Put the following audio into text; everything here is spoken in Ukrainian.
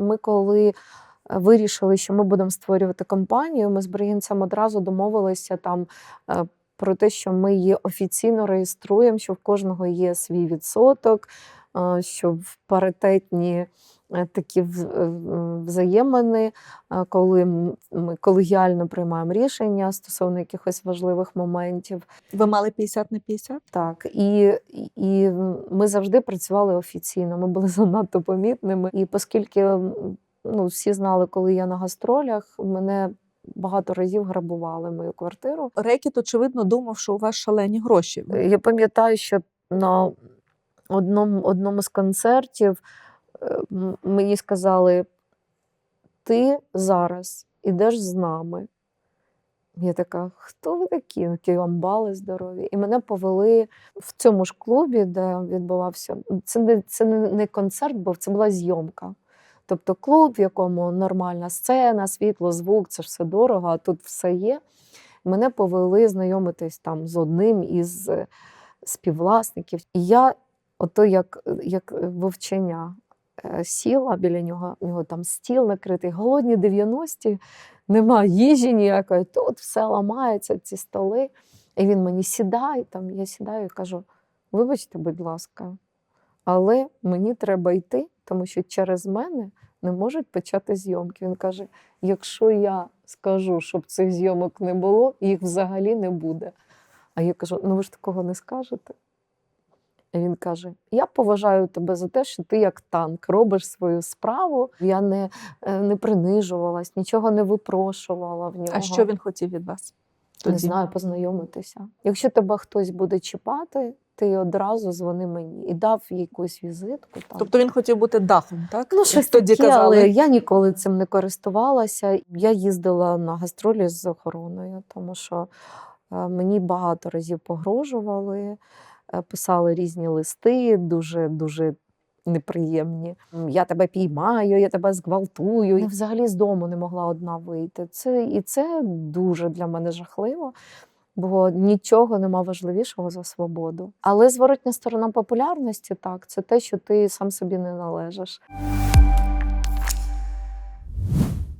Ми коли е, вирішили, що ми будемо створювати компанію, ми з бригінцем одразу домовилися там е, про те, що ми її офіційно реєструємо, що в кожного є свій відсоток, е, що в паритетні такі вз- е, взаємини, е, коли ми колегіально приймаємо рішення стосовно якихось важливих моментів. Ви мали 50 на 50? Так, і, і ми завжди працювали офіційно. Ми були занадто помітними. І оскільки ну, всі знали, коли я на гастролях, мене багато разів грабували мою квартиру. Рекіт, очевидно, думав, що у вас шалені гроші. Я пам'ятаю, що на одному, одному з концертів е, мені сказали: ти зараз ідеш з нами. Я така, хто ви такі? Такі амбали здорові. І мене повели в цьому ж клубі, де відбувався. Це не, це не концерт, був, це була зйомка. Тобто клуб, в якому нормальна сцена, світло, звук, це ж все дорого, а тут все є. Мене повели знайомитись там з одним із е, співвласників. І я, ото як, як вовчення, сіла біля нього, у нього там стіл накритий, голодні 90-ті, нема їжі ніякої, тут все ламається, ці столи. І він мені сідай, там, я сідаю і кажу: вибачте, будь ласка, але мені треба йти, тому що через мене не можуть почати зйомки. Він каже: якщо я скажу, щоб цих зйомок не було, їх взагалі не буде. А я кажу: ну ви ж такого не скажете. І він каже: Я поважаю тебе за те, що ти як танк робиш свою справу. Я не, е, не принижувалась, нічого не випрошувала в нього. А що він хотів від вас? не знаю, познайомитися. Якщо тебе хтось буде чіпати, ти одразу дзвони мені і дав якусь візитку. Там. Тобто він хотів бути дахом, так? Ну, щось тоді таке, казали. але я ніколи цим не користувалася. Я їздила на гастролі з охороною, тому що е, мені багато разів погрожували, писали різні листи, дуже дуже неприємні. Я тебе піймаю, я тебе зґвалтую. Я взагалі з дому не могла одна вийти. Це і це дуже для мене жахливо. Бо нічого нема важливішого за свободу. Але зворотня сторона популярності так, це те, що ти сам собі не належиш.